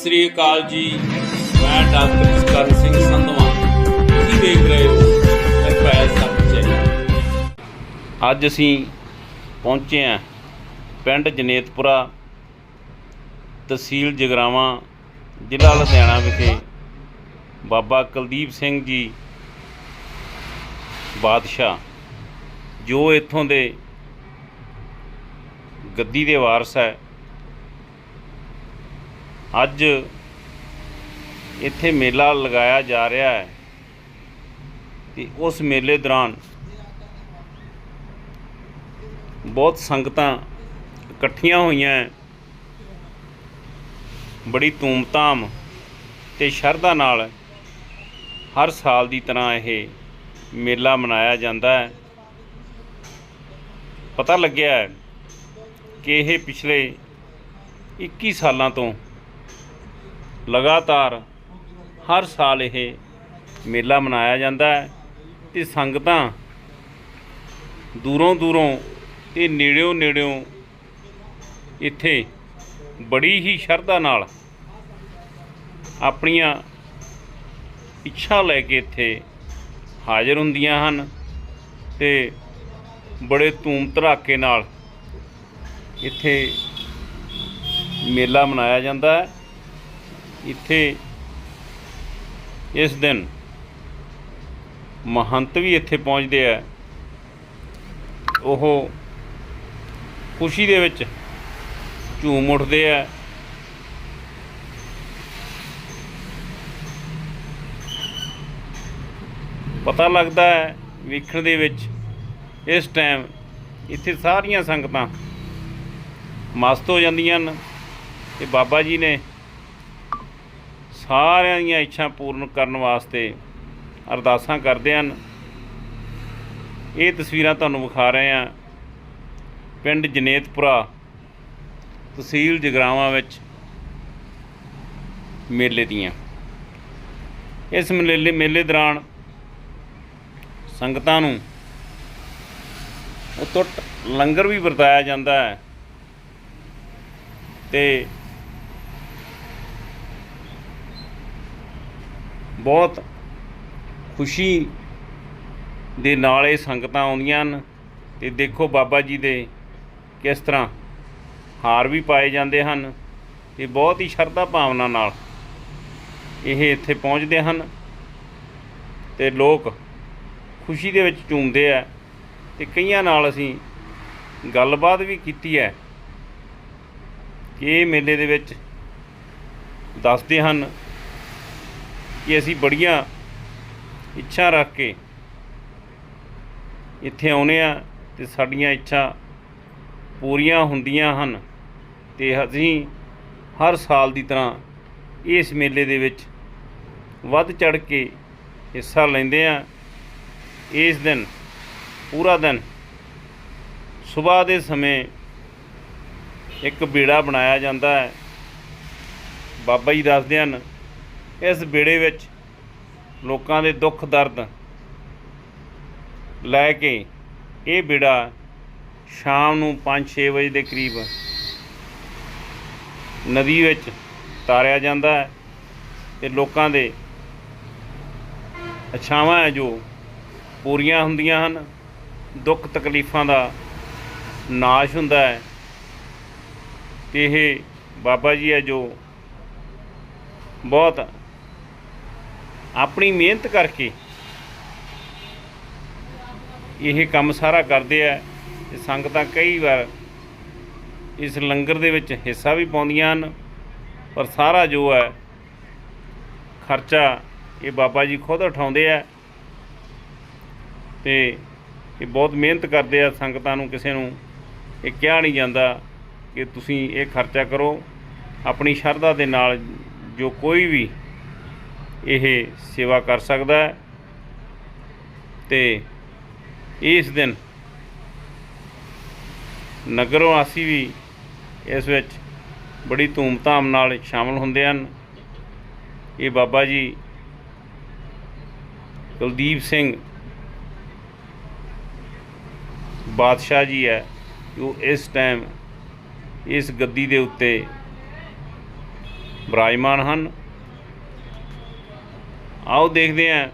ਸਤਿ ਸ੍ਰੀ ਅਕਾਲ ਜੀ। ਮੈਂ ਡਾਕਟਰ ਜਸਕਰਨ ਸਿੰਘ ਸੰਧਵਾ। ਤੁਸੀਂ ਦੇਖ ਰਹੇ ਹੋ ਨਿਰਭੈ ਸੱਚ ਅੱਜ ਅਸੀਂ ਪਹੁੰਚੇ ਹਾਂ ਪਿੰਡ ਜਨੇਤਪੁਰਾ ਤਹਿਸੀਲ ਜਗਰਾਵਾਂ, ਜ਼ਿਲ੍ਹਾ ਲੁਧਿਆਣਾ ਵਿਖੇ। ਬਾਬਾ ਕੁਲਦੀਪ ਸਿੰਘ ਜੀ ਬਾਦਸ਼ਾਹ, ਜੋ ਇੱਥੋਂ ਦੇ ਗੱਦੀ ਦੇ ਵਾਰਸ ਹੈ। ਅੱਜ ਇੱਥੇ ਮੇਲਾ ਲਗਾਇਆ ਜਾ ਰਿਹਾ ਹੈ ਤੇ ਉਸ ਮੇਲੇ ਦੌਰਾਨ ਬਹੁਤ ਸੰਗਤਾਂ ਇਕੱਠੀਆਂ ਹੋਈਆਂ ਹੈ। ਬੜੀ ਧੂਮਧਾਮ ਤੇ ਸ਼ਰਧਾ ਨਾਲ ਹਰ ਸਾਲ ਦੀ ਤਰ੍ਹਾਂ ਇਹ ਮੇਲਾ ਮਨਾਇਆ ਜਾਂਦਾ ਹੈ ਪਤਾ ਲੱਗਿਆ ਹੈ ਕਿ ਇਹ ਪਿਛਲੇ 21 ਸਾਲਾਂ ਤੋਂ ਲਗਾਤਾਰ ਹਰ ਸਾਲ ਇਹ ਮੇਲਾ ਮਨਾਇਆ ਜਾਂਦਾ ਹੈ। ਤੇ ਸੰਗਤਾਂ ਦੂਰੋਂ ਦੂਰੋਂ ਤੇ ਨੇੜਿਓਂ ਨੇੜਿਓਂ ਇੱਥੇ ਬੜੀ ਹੀ ਸ਼ਰਧਾ ਨਾਲ ਆਪਣੀਆਂ ਇੱਛਾ ਲੈ ਕੇ ਇੱਥੇ ਹਾਜ਼ਰ ਹੁੰਦੀਆਂ ਹਨ ਤੇ ਬੜੇ ਧੂਮ ਧੜਾਕੇ ਨਾਲ ਇੱਥੇ ਮੇਲਾ ਮਨਾਇਆ ਜਾਂਦਾ ਹੈ। ਇੱਥੇ ਇਸ ਦਿਨ ਮਹੰਤ ਵੀ ਇੱਥੇ ਪਹੁੰਚਦੇ ਆ। ਉਹ ਖੁਸ਼ੀ ਦੇ ਵਿੱਚ ਝੂਮ ਉੱਠਦੇ ਆ। ਪਤਾ ਲੱਗਦਾ ਹੈ ਵੇਖਣ ਦੇ ਵਿੱਚ ਇਸ ਟਾਈਮ ਇੱਥੇ ਸਾਰੀਆਂ ਸੰਗਤਾਂ ਮਸਤ ਹੋ ਜਾਂਦੀਆਂ ਹਨ ਤੇ ਬਾਬਾ ਜੀ ਨੇ ਸਾਰਿਆਂ ਦੀਆਂ ਇੱਛਾ ਪੂਰਨ ਕਰਨ ਵਾਸਤੇ ਅਰਦਾਸਾਂ ਕਰਦੇ ਹਨ। ਇਹ ਤਸਵੀਰਾਂ ਤੁਹਾਨੂੰ ਵਿਖਾ ਰਹੇ ਹਾਂ। ਪਿੰਡ ਜਨੇਤਪੁਰਾ, ਤਹਿਸੀਲ ਜਗਰਾਵਾਂ ਵਿੱਚ ਮੇਲੇ ਦੀਆਂ। ਇਸ ਮੇਲੇ ਮੇਲੇ ਦੌਰਾਨ ਸੰਗਤਾਂ ਨੂੰ ਉਤਟ ਲੰਗਰ ਵੀ ਵਰਤਾਇਆ ਜਾਂਦਾ ਹੈ ਤੇ ਬਹੁਤ ਖੁਸ਼ੀ ਦੇ ਨਾਲ ਇਹ ਸੰਗਤਾਂ ਆਉਂਦੀਆਂ ਹਨ ਤੇ ਦੇਖੋ ਬਾਬਾ ਜੀ ਦੇ ਕਿਸ ਤਰ੍ਹਾਂ ਹਾਰ ਵੀ ਪਾਏ ਜਾਂਦੇ ਹਨ ਤੇ ਬਹੁਤ ਹੀ ਸ਼ਰਧਾ ਭਾਵਨਾ ਨਾਲ ਇਹ ਇੱਥੇ ਪਹੁੰਚਦੇ ਹਨ ਤੇ ਲੋਕ ਖੁਸ਼ੀ ਦੇ ਵਿੱਚ ਝੂਮਦੇ ਆ ਤੇ ਕਈਆਂ ਨਾਲ ਅਸੀਂ ਗੱਲਬਾਤ ਵੀ ਕੀਤੀ ਹੈ ਕਿ ਇਹ ਮੇਲੇ ਦੇ ਵਿੱਚ ਦੱਸਦੇ ਹਨ ਕਿ ਅਸੀਂ ਬੜੀਆਂ ਇੱਛਾ ਰੱਖ ਕੇ ਇੱਥੇ ਆਉਨੇ ਆ ਤੇ ਸਾਡੀਆਂ ਇੱਛਾ ਪੂਰੀਆਂ ਹੁੰਦੀਆਂ ਹਨ। ਤੇ ਅਸੀਂ ਹਰ ਸਾਲ ਦੀ ਤਰ੍ਹਾਂ ਇਸ ਮੇਲੇ ਦੇ ਵਿੱਚ ਵੱਧ ਚੜ ਕੇ ਹਿੱਸਾ ਲੈਂਦੇ ਆ ਇਸ ਦਿਨ, ਪੂਰਾ ਦਿਨ ਸਵੇਰ ਦੇ ਸਮੇਂ ਇੱਕ ਬੇੜਾ ਬਣਾਇਆ ਜਾਂਦਾ ਹੈ। ਬਾਬਾ ਜੀ ਦੱਸਦੇ ਹਨ ਇਸ ਵਿੜੇ ਵਿੱਚ ਲੋਕਾਂ ਦੇ ਦੁੱਖ, ਦਰਦ ਲੈ ਕੇ ਇਹ ਬੇੜਾ ਸ਼ਾਮ ਨੂੰ 5-6 ਵਜੇ ਦੇ ਕਰੀਬ ਨਦੀ ਵਿੱਚ ਤਾਰਿਆ ਜਾਂਦਾ ਹੈ ਤੇ ਲੋਕਾਂ ਦੇ ਇੱਛਾਵਾਂ ਹੈ ਜੋ ਪੂਰੀਆਂ ਹੁੰਦੀਆਂ ਹਨ, ਦੁੱਖ ਤਕਲੀਫਾਂ ਦਾ ਨਾਸ਼ ਹੁੰਦਾ ਹੈ ਤੇ ਇਹ ਬਾਬਾ ਜੀ ਹੈ ਜੋ ਬਹੁਤ ਆਪਣੀ ਮਿਹਨਤ ਕਰਕੇ ਇਹ ਕੰਮ ਸਾਰਾ ਕਰਦੇ ਆ ਤੇ ਸੰਗਤਾਂ ਕਈ ਵਾਰ ਇਸ ਲੰਗਰ ਦੇ ਵਿੱਚ ਹਿੱਸਾ ਵੀ ਪਾਉਂਦੀਆਂ ਹਨ, ਪਰ ਸਾਰਾ ਜੋ ਹੈ ਖਰਚਾ ਇਹ ਬਾਬਾ ਜੀ ਖੁਦ ਉਠਾਉਂਦੇ ਆ ਤੇ ਇਹ ਬਹੁਤ ਮਿਹਨਤ ਕਰਦੇ ਆ, ਸੰਗਤਾਂ ਨੂੰ ਕਿਸੇ ਨੂੰ ਇਹ ਕਿਹਾ ਨਹੀਂ ਜਾਂਦਾ ਕਿ ਤੁਸੀਂ ਇਹ ਖਰਚਾ ਕਰੋ। ਆਪਣੀ ਸ਼ਰਧਾ ਦੇ ਨਾਲ ਜੋ ਕੋਈ ਵੀ ਇਹ ਸੇਵਾ ਕਰ ਸਕਦਾ ਹੈ। ਤੇ ਇਸ ਦਿਨ ਨਗਰ ਵਾਸੀ ਵੀ ਇਸ ਵਿੱਚ ਬੜੀ ਧੂਮਧਾਮ ਨਾਲ ਸ਼ਾਮਲ ਹੁੰਦੇ ਹਨ। ਇਹ ਬਾਬਾ ਜੀ ਕੁਲਦੀਪ ਸਿੰਘ ਬਾਦਸ਼ਾਹ ਜੀ ਹੈ। ਜੋ ਇਸ ਟਾਈਮ ਇਸ ਗੱਦੀ ਦੇ ਉੱਤੇ ਵਿਰਾਜਮਾਨ ਹਨ। ਆਓ ਦੇਖਦੇ ਹਾਂ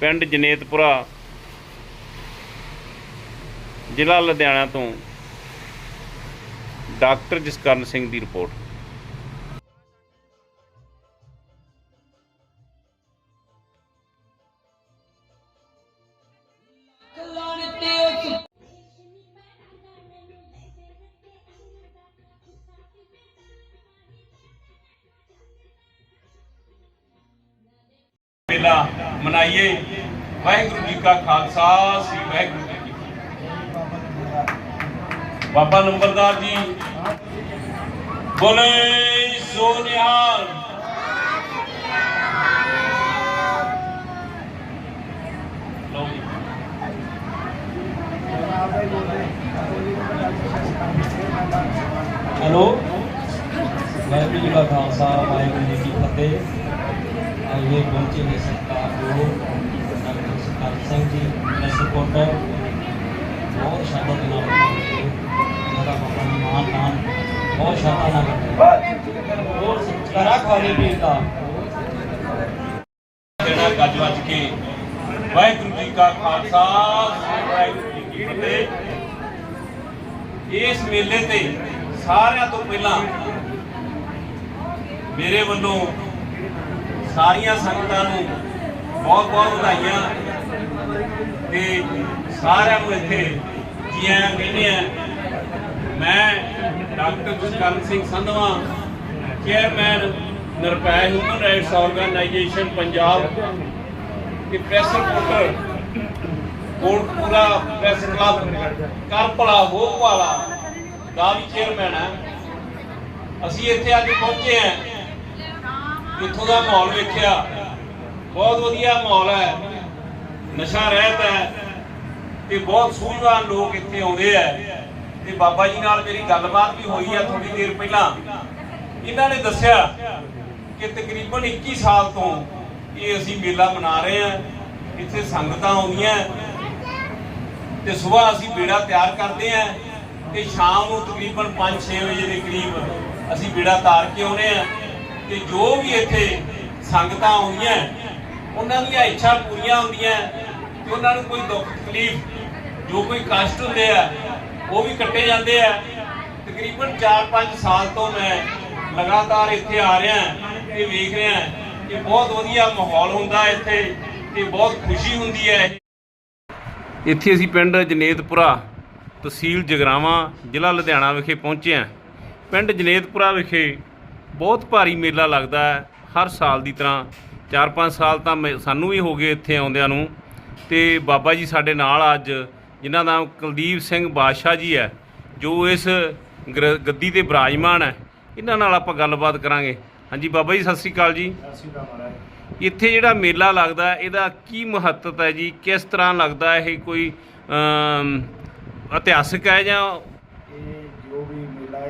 ਪਿੰਡ ਜਨੇਤਪੁਰਾ ਜ਼ਿਲ੍ਹਾ ਲੁਧਿਆਣਾ ਤੋਂ ਡਾਕਟਰ ਜਸਕਰਨ ਸਿੰਘ ਦੀ ਰਿਪੋਰਟ। ਮੇਲਾ ਮਨਾਈਏ। ਵਾਹਿਗੁਰੂ ਜੀ ਕਾ ਖਾਲਸਾ, ਸ੍ਰੀ ਵਾਹਿਗੁਰੂ ਜੀ ਕੀ ਫਤਿਹ। ਬਾਬਾ ਨੰਬਰਦਾਰ ਜੀ, ਬੋਲੇ ਸੋ ਹੈਲੋ। ਵਾਹਿਗੁਰੂ ਜੀ ਕਾ ਖਾਲਸਾ, ਵਾਹਿਗੁਰੂ ਜੀ ਕੀ ਫਤਿਹ। ਆਈਏ ਪਹੁੰਚੇ ਨੇ ਸਰਕਾਰ ਡਾਕਟਰ ਸਰਕਾਰ ਸਿੰਘ ਜੀ ਨਸਪੋਟਰ ਬਹੁਤ ਸ਼ਾਨਦਾਰ ਦੇ ਨਾਲ ਪਹੁੰਚੇ ਮੇਰਾ ਬਾਬਾ ਜੀ ਮਹਾਨ ਨਾਮ ਬਹੁਤ ਸ਼ਾਨਦਾਰ ਨਾਲ ਬਹੁਤ ਸੱਚਾ ਖਾਲੀ ਪੀਰ ਦਾ ਜਿਹੜਾ ਗੱਜ ਵੱਜ ਕੇ ਵਾਹਿਗੁਰੂ ਜੀ ਕਾ ਖਾਲਸਾ ਵਾਹਿਗੁਰੂ ਜੀ ਕੀ ਫਤਿਹ। ਇਸ ਮੇਲੇ ਤੇ ਸਾਰਿਆਂ ਤੋਂ ਪਹਿਲਾਂ ਮੇਰੇ ਵੱਲੋਂ ਸਾਰੀਆਂ ਸੰਗਤਾਂ ਨੂੰ ਬਹੁਤ ਬਹੁਤ ਵਧਾਈਆਂ ਤੇ ਸਾਰਿਆਂ ਨੂੰ ਇੱਥੇ ਜੀ ਆਇਆਂ ਕਹਿੰਦੇ ਆ, ਮੈਂ doctor Gurkaran Singh Sandhwa chairman Nirbhai human rights organisation Punjab ਤੇ press reporter Kotpura press club ਕਰਪਲਾ ਹੋਪ ਦਾ ਵੀ ਚੇਅਰਮੈਨ ਹੈ ਅਸੀਂ ਇੱਥੇ ਅੱਜ ਪਹੁੰਚੇ ਹਾਂ ਇੱਥੋਂ ਦਾ ਮਾਹੌਲ ਵੇਖਿਆ? ਬਹੁਤ ਵਧੀਆ ਮਾਹੌਲ ਹੈ। ਨਸ਼ਾ ਰਹਿਤ ਹੈ ਤੇ ਬਹੁਤ ਸੂਝਵਾਨ ਲੋਕ ਇੱਥੇ ਆਉਂਦੇ ਆ ਤੇ ਬਾਬਾ ਜੀ ਨਾਲ ਮੇਰੀ ਗੱਲਬਾਤ ਵੀ ਹੋਈ ਆ ਥੋੜੀ ਦੇਰ ਪਹਿਲਾਂ। ਇਹਨਾਂ ਨੇ ਦੱਸਿਆ ਕਿ ਤਕਰੀਬਨ 21 ਸਾਲ ਤੋਂ ਇਹ ਅਸੀਂ ਮੇਲਾ ਮਨਾ ਰਹੇ ਆ ਇੱਥੇ ਸੰਗਤਾਂ ਆਉਂਦੀਆਂ ਤੇ ਸਵੇਰ ਅਸੀਂ ਬੇੜਾ ਤਿਆਰ ਕਰਦੇ ਆ ਤੇ ਸ਼ਾਮ ਨੂੰ ਤਕਰੀਬਨ 5-6 ਵਜੇ ਦੇ ਕਰੀਬ ਅਸੀਂ ਬੇੜਾ ਤਾਰ ਕੇ ਆਉਨੇ ਆ ਤੇ ਜੋ ਵੀ ਇੱਥੇ ਸੰਗਤਾਂ ਆਉਂਦੀਆਂ ਉਹਨਾਂ ਦੀਆਂ ਇੱਛਾ ਪੂਰੀਆਂ ਹੁੰਦੀਆਂ ਤੇ ਉਹਨਾਂ ਨੂੰ ਕੋਈ ਦੁੱਖ ਤਕਲੀਫ, ਜੋ ਕੋਈ ਕਸ਼ਟ ਹੁੰਦੇ ਆ, ਉਹ ਵੀ ਕੱਟੇ ਜਾਂਦੇ ਆ। ਤਕਰੀਬਨ 4-5 ਸਾਲ ਤੋਂ ਮੈਂ ਲਗਾਤਾਰ ਇੱਥੇ ਆ ਰਿਹਾ ਤੇ ਵੇਖ ਰਿਹਾ ਕਿ ਬਹੁਤ ਵਧੀਆ ਮਾਹੌਲ ਹੁੰਦਾ ਇੱਥੇ ਤੇ ਬਹੁਤ ਖੁਸ਼ੀ ਹੁੰਦੀ ਹੈ। ਇੱਥੇ ਅਸੀਂ ਪਿੰਡ ਜਨੇਤਪੁਰਾ ਤਹਿਸੀਲ ਜਗਰਾਵਾਂ, ਜ਼ਿਲ੍ਹਾ ਲੁਧਿਆਣਾ ਵਿਖੇ ਪਹੁੰਚੇ ਹਾਂ। ਪਿੰਡ ਜਨੇਤਪੁਰਾ ਵਿਖੇ ਬਹੁਤ ਭਾਰੀ ਮੇਲਾ ਲੱਗਦਾ ਹੈ ਹਰ ਸਾਲ ਦੀ ਤਰ੍ਹਾਂ। 4-5 ਸਾਲ ਤਾਂ ਸਾਨੂੰ ਵੀ ਹੋ ਗਏ ਇੱਥੇ ਆਉਂਦਿਆਂ ਨੂੰ। ਤੇ ਬਾਬਾ ਜੀ ਸਾਡੇ ਨਾਲ ਅੱਜ ਜਿਨ੍ਹਾਂ ਦਾ ਕੁਲਦੀਪ ਸਿੰਘ ਬਾਦਸ਼ਾਹ ਜੀ ਹੈ ਜੋ ਇਸ ਗੱਦੀ ਤੇ ਬਿਰਾਜਮਾਨ ਹੈ। ਇਹਨਾਂ ਨਾਲ ਆਪਾਂ ਗੱਲਬਾਤ ਕਰਾਂਗੇ। ਹਾਂਜੀ ਬਾਬਾ ਜੀ ਸਤਿ ਸ੍ਰੀ ਅਕਾਲ ਜੀ। ਇੱਥੇ ਜਿਹੜਾ ਮੇਲਾ ਲੱਗਦਾ ਇਹਦਾ ਕੀ ਮਹੱਤਤਾ ਹੈ ਜੀ? ਕਿਸ ਤਰ੍ਹਾਂ ਲੱਗਦਾ ਇਹ ਕੋਈ ਇਤਿਹਾਸਕ ਹੈ ਜਾਂ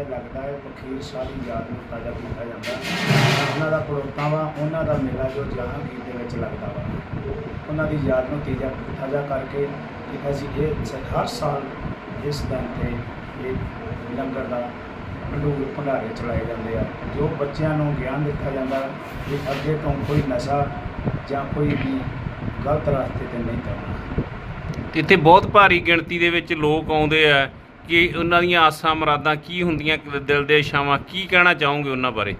ਇਹ ਲੱਗਦਾ ਹੈ ਬਖੀਰ ਦੀ ਯਾਦ ਨੂੰ ਤਾਜ਼ਾ ਕੀਤਾ ਜਾਂਦਾ ਉਹਨਾਂ ਦਾ ਪੜੋਤਾ ਵਾ, ਉਹਨਾਂ ਦਾ ਮੇਲਾ ਜੋ ਜਹਾਂਗੀਰ ਦੇ ਵਿੱਚ ਲੱਗਦਾ ਵਾ। ਉਹਨਾਂ ਦੀ ਯਾਦ ਨੂੰ ਤੀਜਾ ਤਾਜ਼ਾ ਕਰਕੇ ਕਿ ਅਸੀਂ ਇਹ ਹਰ ਸਾਲ ਇਸ ਦਿਨ ਤੇ ਇਹ ਲੰਗਰ ਦਾ ਭੰਡੂਰ ਭੰਡਾਰੇ ਚਲਾਏ ਜਾਂਦੇ ਆ। ਜੋ ਬੱਚਿਆਂ ਨੂੰ ਗਿਆਨ ਦਿੱਤਾ ਜਾਂਦਾ ਕਿ ਅੱਗੇ ਤੋਂ ਕੋਈ ਨਸ਼ਾ ਜਾਂ ਕੋਈ ਵੀ ਗਲਤ ਰਸਤੇ ਤੇ ਨਹੀਂ ਕਰਨਾ ਇੱਥੇ ਬਹੁਤ ਭਾਰੀ ਗਿਣਤੀ ਦੇ ਵਿੱਚ ਲੋਕ ਆਉਂਦੇ ਆ। ਕਿ ਉਹਨਾਂ ਦੀਆਂ ਆਸਾਂ ਮੁਰਾਦਾਂ ਕੀ ਹੁੰਦੀਆਂ ਕਿ ਦਿਲ ਦੇ ਇਛਾਵਾਂ ਕੀ ਕਹਿਣਾ ਚਾਹੋਗੇ ਉਹਨਾਂ ਬਾਰੇ?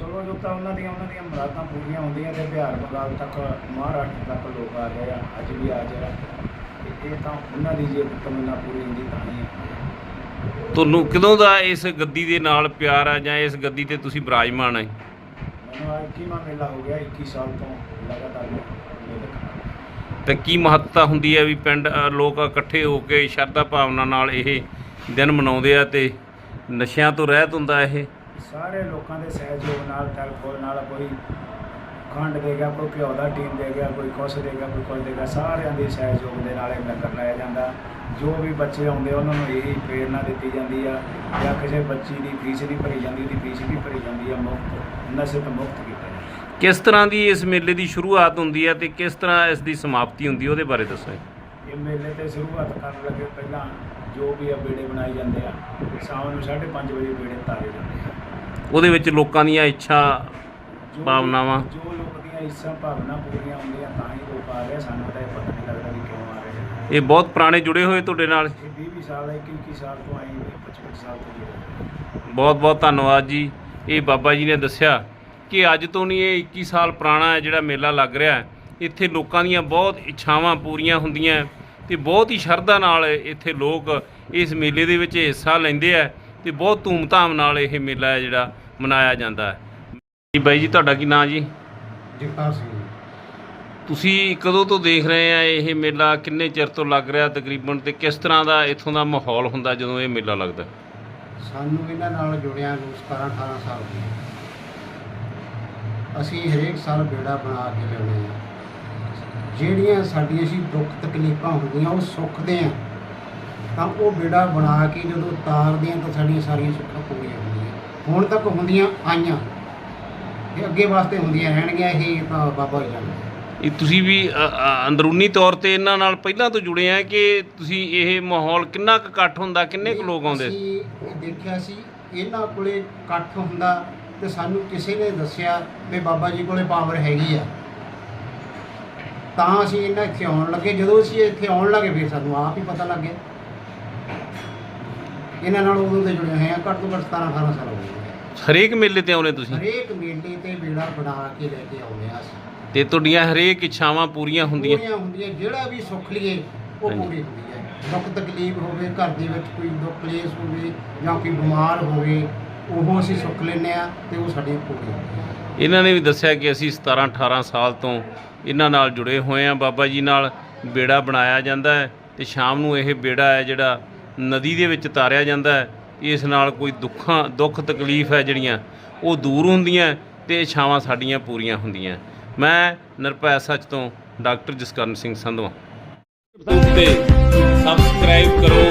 ਚਲੋ ਜੋ ਤਾਂ ਉਹਨਾਂ ਦੀਆਂ ਉਹਨਾਂ ਦੀਆਂ ਮੁਰਾਦਾਂ ਪੂਰੀਆਂ ਹੁੰਦੀਆਂ ਤੇ ਬਿਹਾਰ ਬੰਗਾਲ ਤੱਕ ਮਹਾਰਾਸ਼ਟਰ ਤੱਕ ਲੋਕ ਆ ਰਹੇ ਆ ਅੱਜ ਵੀ ਆ ਜਿਹੜਾ ਇਹ ਤਾਂ ਉਹਨਾਂ ਦੀ ਜੇ ਤਮੰਨਾ ਪੂਰੀ ਹੁੰਦੀ ਤਾਂ ਹੀ ਆ। ਤੁਹਾਨੂੰ ਕਦੋਂ ਦਾ ਇਸ ਗੱਦੀ ਦੇ ਨਾਲ ਪਿਆਰ ਆ ਜਾਂ ਇਸ ਗੱਦੀ ਤੇ ਤੁਸੀਂ ਬਿਰਾਜਮਾਨ ਹੈ ਮੈਨੂੰ ਆ 21ਵਾਂ ਮੇਲਾ ਹੋ ਗਿਆ 21 ਸਾਲ ਤੋਂ ਲਗਾਤਾਰ। ਤੇ ਕੀ ਮਹੱਤਤਾ ਹੁੰਦੀ ਹੈ ਵੀ ਪਿੰਡ ਅ, ਲੋਕ ਇਕੱਠੇ ਹੋ ਕੇ ਸ਼ਰਧਾ ਭਾਵਨਾ ਨਾਲ ਇਹ ਦਿਨ ਮਨਾਉਂਦੇ ਆ ਤੇ ਨਸ਼ਿਆਂ ਤੋਂ ਰਹਿਤ ਹੁੰਦਾ ਇਹ? ਸਾਰੇ ਲੋਕਾਂ ਦੇ ਸਹਿਯੋਗ ਨਾਲ ਟੈਲੀਫੋਨ ਨਾਲ ਕੋਈ ਖੰਡ ਦੇਗਾ ਕੋਈ ਘਿਓ ਦਾ ਟੀਮ ਦੇ ਗਿਆ ਕੋਈ ਕੁਛ ਦੇਗਾ ਕੋਈ ਕੁਛ ਦੇਗਾ ਸਾਰਿਆਂ ਦੇ ਸਹਿਯੋਗ ਦੇ ਨਾਲ ਇਹ ਲੰਗਰ ਲਾਇਆ ਜਾਂਦਾ। ਜੋ ਵੀ ਬੱਚੇ ਆਉਂਦੇ ਆ ਉਹਨਾਂ ਨੂੰ ਇਹੀ ਪ੍ਰੇਰਨਾ ਦਿੱਤੀ ਜਾਂਦੀ ਆ ਜਾਂ ਕਿਸੇ ਬੱਚੀ ਦੀ ਫੀਸ ਨਹੀਂ ਭਰੀ ਜਾਂਦੀ ਉਹਦੀ ਫੀਸ ਵੀ ਭਰੀ ਜਾਂਦੀ ਆ ਮੁਫਤ ਨਸ਼ੇ ਤੋਂ ਮੁਕਤ ਕੀਤਾ ਜਾਂਦਾ। ਕਿਸ ਤਰ੍ਹਾਂ ਦੀ ਇਸ ਮੇਲੇ ਦੀ ਸ਼ੁਰੂਆਤ ਹੁੰਦੀ ਹੈ ਤੇ ਕਿਸ ਤਰ੍ਹਾਂ ਇਸ ਦੀ ਸਮਾਪਤੀ ਹੁੰਦੀ ਹੈ ਉਹਦੇ ਬਾਰੇ ਦੱਸੋ ਇਹ ਮੇਲੇ ਤੇ ਸ਼ੁਰੂਆਤ ਕਰਨ ਲੱਗੇ ਪਹਿਲਾਂ ਜੋ ਵੀ ਆ ਬੇੜੇ ਬਣਾਏ ਜਾਂਦੇ ਆ ਸ਼ਾਮ ਨੂੰ 5:30 ਵਜੇ ਬੇੜੇ ਤਾਰੇ ਜਾਂਦੇ ਆ। ਉਹਦੇ ਵਿੱਚ ਲੋਕਾਂ ਦੀਆਂ ਇੱਛਾ ਜੋ- ਭਾਵਨਾਵਾਂ। ਜੋ ਲੋਕ ਦੀਆਂ ਇੱਛਾ ਭਾਵਨਾ ਪੂਰੀਆਂ ਹੁੰਦੀਆਂ ਤਾਂ ਹੀ ਲੋਕ ਆ ਰਹੇ ਆ। ਸਾਨੂੰ ਤਾਂ ਇਹ ਪਤਾ ਨਹੀਂ ਲੱਗਦਾ ਵੀ ਕਿਉਂ ਆ ਰਹੇ ਆ। ਇਹ ਬਹੁਤ ਪੁਰਾਣੇ ਜੁੜੇ ਹੋਏ ਤੁਹਾਡੇ ਨਾਲ? ਇਹ 20 20 ਸਾਲ 21 21 ਸਾਲ ਤੋਂ ਆਏ 25 25 ਸਾਲ ਤੋਂ ਜੁੜੇ ਬਹੁਤ ਬਹੁਤ ਧੰਨਵਾਦ ਜੀ। ਇਹ ਬਾਬਾ ਜੀ ਨੇ ਦੱਸਿਆ ਕਿ ਅੱਜ ਤੋਂ ਨਹੀਂ ਇਹ 21 ਸਾਲ ਪੁਰਾਣਾ ਹੈ ਜਿਹੜਾ ਮੇਲਾ ਲੱਗ ਰਿਹਾ ਹੈ। ਇੱਥੇ ਲੋਕਾਂ ਦੀਆਂ ਬਹੁਤ ਇੱਛਾਵਾਂ ਪੂਰੀਆਂ ਹੁੰਦੀਆਂ ਤੇ ਬਹੁਤ ਹੀ ਸ਼ਰਧਾ ਨਾਲ ਇੱਥੇ ਲੋਕ ਇਸ ਮੇਲੇ ਦੇ ਵਿੱਚ ਹਿੱਸਾ ਲੈਂਦੇ ਆ ਤੇ ਬਹੁਤ ਧੂਮ-ਧਾਮ ਨਾਲ ਇਹ ਮੇਲਾ ਹੈ ਜਿਹੜਾ ਮਨਾਇਆ ਜਾਂਦਾ ਹੈ। ਜੀ ਬਾਈ ਜੀ ਤੁਹਾਡਾ ਕੀ ਨਾਂ ਜੀ? ਜਗਤਾਰ ਸਿੰਘ ਜੀ। ਤੁਸੀਂ ਕਦੋਂ ਤੋਂ ਦੇਖ ਰਹੇ ਆ ਇਹ ਮੇਲਾ? ਕਿੰਨੇ ਚਿਰ ਤੋਂ ਲੱਗ ਰਿਹਾ ਤਕਰੀਬਨ ਤੇ ਕਿਸ ਤਰ੍ਹਾਂ ਦਾ ਇੱਥੋਂ ਦਾ ਮਾਹੌਲ ਹੁੰਦਾ ਜਦੋਂ ਇਹ ਮੇਲਾ ਲੱਗਦਾ? ਸਾਨੂੰ ਇਹਨਾਂ ਨਾਲ ਜੁੜਿਆਂ ਨੂੰ 17 18 ਸਾਲ ਹੋ ਗਏ। ਅਸੀਂ ਹਰੇਕ ਸਾਲ ਬੇੜਾ ਬਣਾ ਕੇ ਲਿਆਉਂਦੇ ਹਾਂ। ਜਿਹੜੀਆਂ ਸਾਡੀਆਂ ਸੀ ਦੁੱਖ ਤਕਲੀਫਾਂ ਹੁੰਦੀਆਂ ਉਹ ਸੁੱਖਦੇ ਆ ਤਾਂ ਉਹ ਬੇੜਾ ਬਣਾ ਕੇ ਜਦੋਂ ਤਾਰਦੇ ਆ ਤਾਂ ਸਾਡੀਆਂ ਸਾਰੀਆਂ ਸੁੱਖਾਂ ਪੂਰੀਆਂ ਹੁੰਦੀਆਂ। ਹੁਣ ਤੱਕ ਹੁੰਦੀਆਂ ਆਈਆਂ। ਇਹ ਅੱਗੇ ਵਾਸਤੇ ਹੁੰਦੀਆਂ ਰਹਿਣਗੀਆਂ ਇਹ ਤਾਂ ਬਾਬਾ ਹੀ ਜਾਣਦਾ ਇਹ ਤੁਸੀਂ ਵੀ ਅ, ਅ, ਅੰਦਰੂਨੀ ਤੌਰ ਤੇ ਇਹਨਾਂ ਨਾਲ ਪਹਿਲਾਂ ਤੋਂ ਜੁੜੇ ਆ ਕਿ ਤੁਸੀਂ ਇਹ ਮਾਹੌਲ ਕਿੰਨਾ ਕੁ ਇਕੱਠ ਹੁੰਦਾ ਕਿੰਨੇ ਕੁ ਲੋਕ ਆਉਂਦੇ? ਅਸੀਂ ਇਹ ਦੇਖਿਆ ਸੀ ਇਹਨਾਂ ਕੋਲੇ ਇਕੱਠ ਹੁੰਦਾ ਤੇ ਸਾਨੂੰ ਕਿਸੇ ਨੇ ਦੱਸਿਆ ਵੀ ਬਾਬਾ ਜੀ ਕੋਲੇ ਪਾਵਰ ਹੈਗੀ ਆ। ਤਾਂ ਅਸੀਂ ਇਹਨਾਂ ਇੱਥੇ ਆਉਣ ਲੱਗੇ। ਜਦੋਂ ਅਸੀਂ ਇੱਥੇ ਆਉਣ ਲੱਗੇ ਫਿਰ ਸਾਨੂੰ ਆਪ ਹੀ ਪਤਾ ਲੱਗ ਗਿਆ। ਇਹਨਾਂ ਨਾਲ ਉਦੋਂ ਦੇ ਜੁੜੇ ਹੋਏ ਆ ਘੱਟ ਤੋਂ ਘੱਟ 17 18 ਸਾਲ ਹੋ ਗਏ। ਹਰੇਕ ਮੇਲੇ ਤੇ ਆਉਨੇ ਤੁਸੀਂ? ਹਰੇਕ ਮੇਲੇ ਤੇ ਬੇੜਾ ਬਣਾ ਕੇ ਲੈ ਕੇ ਆਉਂਦੇ ਆ ਅਸੀਂ। ਤੇ ਤੁਹਾਡੀਆਂ ਹਰੇਕ ਇੱਛਾਵਾਂ ਪੂਰੀਆਂ ਹੁੰਦੀਆਂ? ਪੂਰੀਆਂ ਹੁੰਦੀਆਂ। ਜਿਹੜਾ ਵੀ ਸੁੱਖ ਲਈਏ ਉਹ। ਪੂਰੀ ਹੁੰਦੀ ਹੈ। ਦੁੱਖ ਤਕਲੀਫ ਹੋਵੇ ਘਰ ਦੇ ਵਿੱਚ ਕੋਈ ਦੁੱਖ ਕਲੇਸ਼ ਹੋਵੇ ਜਾਂ ਕੋਈ ਬਿਮਾਰ ਹੋਵੇ ਉਹ ਅਸੀਂ ਸੁੱਖ ਲੈਂਦੇ ਆ ਤੇ ਉਹ ਸਾਡੀਆਂ ਪੂਰੀਆਂ ਹੁੰਦੀਆਂ ਇਹਨਾਂ ਨੇ ਵੀ ਦੱਸਿਆ ਕਿ ਅਸੀਂ 17 18 ਸਾਲ ਤੋਂ ਇਹਨਾਂ ਨਾਲ ਜੁੜੇ ਹੋਏ ਆ ਬਾਬਾ ਜੀ ਨਾਲ ਬੇੜਾ ਬਣਾਇਆ ਜਾਂਦਾ ਹੈ ਤੇ ਸ਼ਾਮ ਨੂੰ ਇਹ ਬੇੜਾ ਹੈ ਜਿਹੜਾ ਨਦੀ ਦੇ ਵਿੱਚ ਤਾਰਿਆ ਜਾਂਦਾ ਹੈ। ਇਸ ਨਾਲ ਕੋਈ ਦੁੱਖਾਂ ਦੁੱਖ ਤਕਲੀਫ ਹੈ ਜਿਹੜੀਆਂ ਉਹ ਦੂਰ ਹੁੰਦੀਆਂ ਤੇ ਇੱਛਾਵਾਂ ਸਾਡੀਆਂ ਪੂਰੀਆਂ ਹੁੰਦੀਆਂ। ਮੈਂ ਨਿਰਭੈ ਸੱਚ ਤੋਂ ਡਾਕਟਰ ਜਸਕਰਨ ਸਿੰਘ ਸੰਧਵਾ। ਸਬਸਕ੍ਰਾਈਬ ਕਰੋ